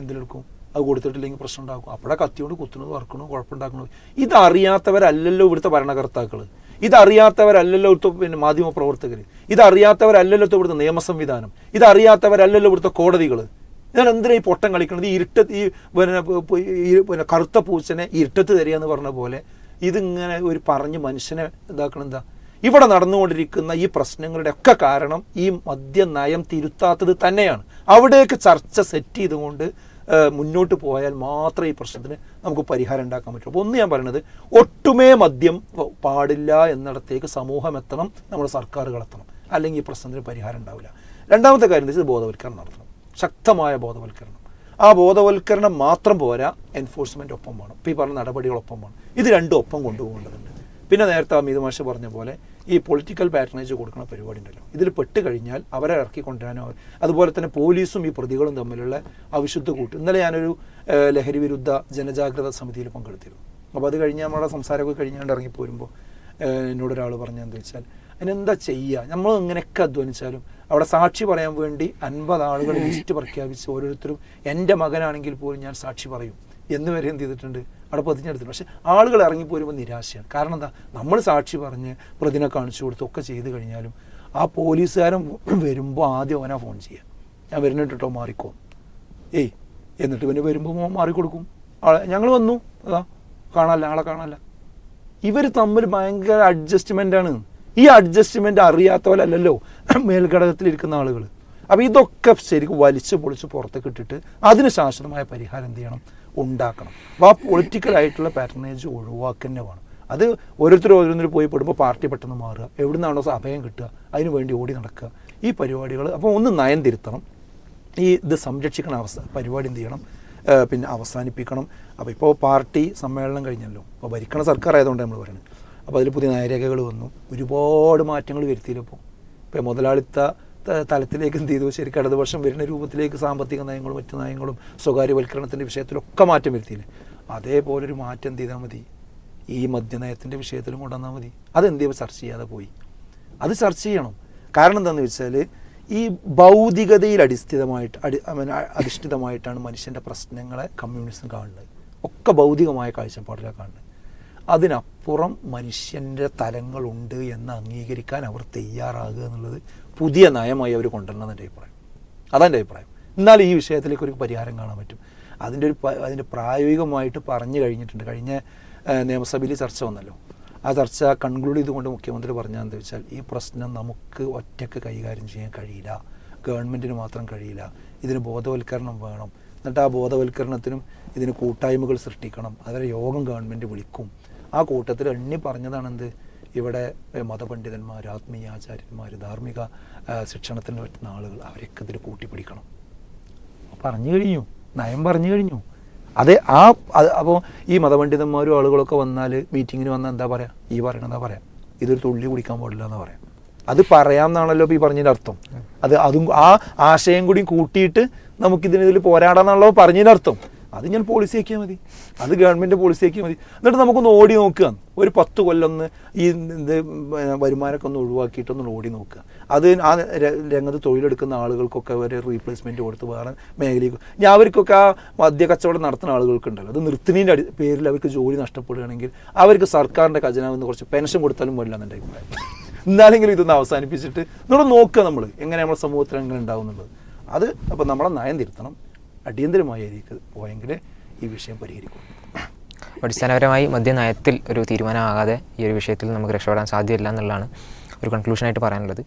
എന്തിലെടുക്കും അത് കൊടുത്തിട്ടില്ലെങ്കിൽ പ്രശ്നം ഉണ്ടാക്കും. അപ്പോഴാണ് കത്തിയോണ്ട് കുത്തുന്നത് വറക്കണു കുഴപ്പമുണ്ടാക്കണു ഇതറിയാത്തവരല്ലല്ലോ ഇവിടുത്തെ ഭരണകർത്താക്കൾ ഇതറിയാത്തവരല്ലല്ലോ പിന്നെ മാധ്യമ പ്രവർത്തകർ ഇതറിയാത്തവരല്ലല്ലോ ഇവിടുത്തെ നിയമ സംവിധാനം ഇതറിയാത്തവരല്ലല്ലോ ഇവിടുത്തെ കോടതികൾ ഞാൻ എന്തിനാ ഈ പൊട്ടം കളിക്കുന്നത് ഈ ഇരുട്ട ഈ പിന്നെ പിന്നെ കറുത്ത പൂച്ചനെ ഇരുട്ടത്ത് തരിക എന്ന് പറഞ്ഞ പോലെ ഇതിങ്ങനെ ഒരു പറഞ്ഞ് മനുഷ്യനെ ഇതാക്കണം എന്താ? ഇവിടെ നടന്നുകൊണ്ടിരിക്കുന്ന ഈ പ്രശ്നങ്ങളുടെ ഒക്കെ കാരണം ഈ മദ്യനയം തിരുത്താത്തത് തന്നെയാണ്. അവിടേക്ക് ചർച്ച സെറ്റ് ചെയ്തുകൊണ്ട് മുന്നോട്ട് പോയാൽ മാത്രമേ ഈ പ്രശ്നത്തിന് നമുക്ക് പരിഹാരം ഉണ്ടാക്കാൻ പറ്റൂ. അപ്പോൾ ഒന്ന് ഞാൻ പറയുന്നത് ഒട്ടുമേ മദ്യം പാടില്ല എന്നിടത്തേക്ക് സമൂഹം എത്തണം നമ്മുടെ സർക്കാരുകൾ എത്തണം. അല്ലെങ്കിൽ ഈ പ്രശ്നത്തിന് പരിഹാരം ഉണ്ടാവില്ല. രണ്ടാമത്തെ കാര്യം എന്ന് വെച്ചാൽ ബോധവൽക്കരണം നടത്തണം. ശക്തമായ ബോധവൽക്കരണം. ആ ബോധവൽക്കരണം മാത്രം പോരാ എൻഫോഴ്സ്മെന്റ് ഒപ്പം വേണം. ഇപ്പോൾ ഈ പറഞ്ഞ നടപടികളൊപ്പം വേണം. ഇത് രണ്ടും ഒപ്പം കൊണ്ടുപോകേണ്ടതുണ്ട്. പിന്നെ നേരത്തെ അമിത് മാഷ് പറഞ്ഞ പോലെ ഈ പൊളിറ്റിക്കൽ പാറ്റേണേജ് കൊടുക്കുന്ന പരിപാടി ഉണ്ടല്ലോ. ഇതിൽ പെട്ട് കഴിഞ്ഞാൽ അവരെ ഇറക്കി അതുപോലെ തന്നെ പോലീസും ഈ പ്രതികളും തമ്മിലുള്ള അവിശുദ്ധ കൂട്ട്. ഇന്നലെ ഞാനൊരു ലഹരി വിരുദ്ധ ജനജാഗ്രത സമിതിയിൽ പങ്കെടുത്തിരുന്നു. അപ്പോൾ അത് കഴിഞ്ഞ് നമ്മുടെ സംസാരമൊക്കെ കഴിഞ്ഞാണ്ട് ഇറങ്ങി പോരുമ്പോൾ എന്നോട് ഒരാൾ എന്താ വെച്ചാൽ അതിനെന്താ ചെയ്യുക നമ്മൾ ഇങ്ങനെയൊക്കെ അധ്വാനിച്ചാലും അവിടെ സാക്ഷി പറയാൻ വേണ്ടി അൻപത് ആളുകൾ ലിസ്റ്റ് പ്രഖ്യാപിച്ച് ഓരോരുത്തരും എന്റെ മകനാണെങ്കിൽ പോലും ഞാൻ സാക്ഷി പറയും. എന്ന് വരെ എന്ത് ചെയ്തിട്ടുണ്ട്? അവിടെ പതിഞ്ഞെടുത്തിട്ടുണ്ട്. പക്ഷേ ആളുകൾ ഇറങ്ങിപ്പോരുമ്പോൾ നിരാശയാണ്. കാരണം എന്താ? നമ്മൾ സാക്ഷി പറഞ്ഞ് പ്രതിനെ കാണിച്ചു കൊടുത്ത് ഒക്കെ ചെയ്ത് കഴിഞ്ഞാലും ആ പോലീസുകാരൻ വരുമ്പോൾ ആദ്യം അവനാ ഫോൺ ചെയ്യുക. ഞാൻ വരുന്നുണ്ട് കേട്ടോ മാറിക്കോ. ഏയ് എന്നിട്ട് പിന്നെ വരുമ്പോൾ മാറിക്കൊടുക്കും. ആളെ ഞങ്ങൾ വന്നു. അതാ കാണാല്ല ആളെ കാണാല്ല ഇവർ തമ്മിൽ ഭയങ്കര അഡ്ജസ്റ്റ്മെന്റ് ആണ്. ഈ അഡ്ജസ്റ്റ്മെന്റ് അറിയാത്തവരല്ലല്ലോ മേൽഘടകത്തിലിരിക്കുന്ന ആളുകൾ അപ്പോൾ ഇതൊക്കെ ശരിക്കും വലിച്ചു പൊളിച്ച് പുറത്തേക്ക് ഇട്ടിട്ട് അതിന് ശാശ്വതമായ പരിഹാരം എന്ത് ചെയ്യണം? ഉണ്ടാക്കണം. അപ്പോൾ ആ പൊളിറ്റിക്കലായിട്ടുള്ള പാറ്റേണേജ് ഒഴിവാക്കുക വേണം അത് ഓരോരുത്തർ ഓരോരുത്തർ പോയി പെടുമ്പോൾ പാർട്ടി പെട്ടെന്ന് മാറുക എവിടെ നിന്നാണോ അഭയം കിട്ടുക അതിന് വേണ്ടി ഓടി നടക്കുക. ഈ പരിപാടികൾ അപ്പോൾ ഒന്ന് നയം തിരുത്തണം. ഈ ഇത് സംരക്ഷിക്കണ അവസ്ഥ പരിപാടി എന്ത് ചെയ്യണം? പിന്നെ അവസാനിപ്പിക്കണം. അപ്പോൾ ഇപ്പോൾ പാർട്ടി സമ്മേളനം കഴിഞ്ഞല്ലോ. അപ്പോൾ ഭരിക്കണ സർക്കാർ ആയതുകൊണ്ട് നമ്മൾ പറയുന്നത് അപ്പോൾ അതിൽ പുതിയ നയരേഖകൾ വന്നു. ഒരുപാട് മാറ്റങ്ങൾ വരുത്തിയില്ല ഇപ്പോൾ മുതലാളിത്ത തലത്തിലേക്ക് എന്ത് ചെയ്തു? ശരിക്കും ഇടതുപക്ഷം വരുന്ന രൂപത്തിലേക്ക് സാമ്പത്തിക നയങ്ങളും മറ്റു നയങ്ങളും സ്വകാര്യവൽക്കരണത്തിന്റെ വിഷയത്തിലൊക്കെ മാറ്റം വരുത്തിയില്ലേ? അതേപോലെ ഒരു മാറ്റം എന്ത് ചെയ്താൽ മതി? ഈ മദ്യനയത്തിന്റെ വിഷയത്തിലും കൊണ്ടുവന്നാൽ മതി. അതെന്ത് ചെയ്യുമ്പോൾ ചർച്ച ചെയ്യാതെ പോയി. അത് ചർച്ച ചെയ്യണം. കാരണം എന്താണെന്ന് വെച്ചാൽ ഈ ഭൗതികതയിൽ അടിസ്ഥിതമായിട്ട് അടി അധിഷ്ഠിതമായിട്ടാണ് മനുഷ്യന്റെ പ്രശ്നങ്ങളെ കമ്മ്യൂണിസം കാണുന്നത്. ഒക്കെ ഭൗതികമായ കാഴ്ചപ്പാടിലാണ് കാണുന്നത്. അതിനപ്പുറം മനുഷ്യന്റെ തലങ്ങളുണ്ട് എന്ന് അംഗീകരിക്കാൻ അവർ തയ്യാറാകുക എന്നുള്ളത് പുതിയ നയമായി അവർ കൊണ്ടുവരണം എന്റെ അഭിപ്രായം. അതാണ് അതെന്റെ അഭിപ്രായം. എന്നാൽ ഈ വിഷയത്തിലേക്ക് ഒരു പരിഹാരം കാണാൻ പറ്റും. അതിന്റെ ഒരു അതിന്റെ പ്രായോഗികമായിട്ട് പറഞ്ഞു കഴിഞ്ഞിട്ടുണ്ട്. കഴിഞ്ഞ നിയമസഭയിൽ ചർച്ച വന്നല്ലോ. ആ ചർച്ച കൺക്ലൂഡ് ചെയ്തുകൊണ്ട് മുഖ്യമന്ത്രി പറഞ്ഞതെന്ന് വെച്ചാൽ ഈ പ്രശ്നം നമുക്ക് ഒറ്റയ്ക്ക് കൈകാര്യം ചെയ്യാൻ കഴിയില്ല. ഗവൺമെന്റിന് മാത്രം കഴിയില്ല. ഇതിന് ബോധവൽക്കരണം വേണം. എന്നിട്ട് ആ ബോധവൽക്കരണത്തിനും ഇതിന് കൂട്ടായ്മകൾ സൃഷ്ടിക്കണം. അതിന് യോഗം ഗവൺമെന്റ് വിളിക്കും. ആ കൂട്ടത്തിൽ എണ്ണി പറഞ്ഞതാണെന്ത് ഇവിടെ മതപണ്ഡിതന്മാർ ആത്മീയ ആചാര്യന്മാർ ധാർമ്മിക ശിക്ഷണത്തിന് പറ്റുന്ന ആളുകൾ അവരൊക്കെ ഇതിൽ കൂട്ടിപ്പിടിക്കണം. പറഞ്ഞു കഴിഞ്ഞു. നയം പറഞ്ഞു കഴിഞ്ഞു. അതെ ആ അപ്പോൾ ഈ മതപണ്ഡിതന്മാരും ആളുകളൊക്കെ വന്നാൽ മീറ്റിങ്ങിന് വന്നാൽ എന്താ പറയാ? ഈ പറയണതാ പറയാം? ഇതൊരു തുള്ളി കുടിക്കാൻ പാടില്ല എന്ന് പറയാം. അത് പറയാമെന്നാണല്ലോ ഇപ്പോൾ ഈ പറഞ്ഞതിന്റെ അർത്ഥം. അത് അതും ആ ആശയം കൂടി കൂട്ടിയിട്ട് നമുക്കിതിനെതിൽ പോരാടാന്നാണല്ലോ പറഞ്ഞതിന്റെ അർത്ഥം. അത് ഞാൻ പോളിസി ആക്കിയാൽ മതി. അത് ഗവൺമെന്റ് പോളിസി ആക്കിയാൽ മതി. എന്നിട്ട് നമുക്കൊന്ന് ഓടി നോക്കുക. ഒരു പത്ത് കൊല്ലൊന്ന് ഈ വരുമാനമൊക്കെ ഒന്ന് ഒഴിവാക്കിയിട്ടൊന്ന് ഓടി നോക്കുക. അത് ആ രംഗത്ത് തൊഴിലെടുക്കുന്ന ആളുകൾക്കൊക്കെ ഒരു റീപ്ലേസ്മെന്റ് കൊടുത്ത് വേറെ മേഖലയിൽ ഞാൻ അവർക്കൊക്കെ ആ മദ്യ കച്ചവടം നടത്തുന്ന ആളുകൾക്കുണ്ടല്ലോ. അത് നിർത്തുന്നതിന്റെ അടി പേരിൽ അവർക്ക് ജോലി നഷ്ടപ്പെടുകയാണെങ്കിൽ അവർക്ക് സർക്കാരിന്റെ ഖജനാവിൽ നിന്ന് കുറച്ച് പെൻഷൻ കൊടുത്താലും പാടില്ല എന്നുണ്ട് അഭിപ്രായം. എന്നാലെങ്കിലും ഇതൊന്ന് അവസാനിപ്പിച്ചിട്ട് നമ്മൾ നോക്കുക നമ്മൾ എങ്ങനെ നമ്മുടെ സമൂഹത്തിൽ എങ്ങനെ ഉണ്ടാവുന്നുള്ളത്. അത് അപ്പോൾ നമ്മളെ നയം തിരുത്തണം. അടിയന്തരമായി രീതിക്ക് പോയെങ്കിൽ ഈ വിഷയം പരിഹരിക്കും. അടിസ്ഥാനപരമായി മദ്യനയത്തിൽ ഒരു തീരുമാനമാകാതെ ഈ ഒരു വിഷയത്തിൽ നമുക്ക് രക്ഷപ്പെടാൻ സാധ്യമല്ല എന്നുള്ളതാണ് ഒരു കൺക്ലൂഷനായിട്ട് പറയാനുള്ളത്.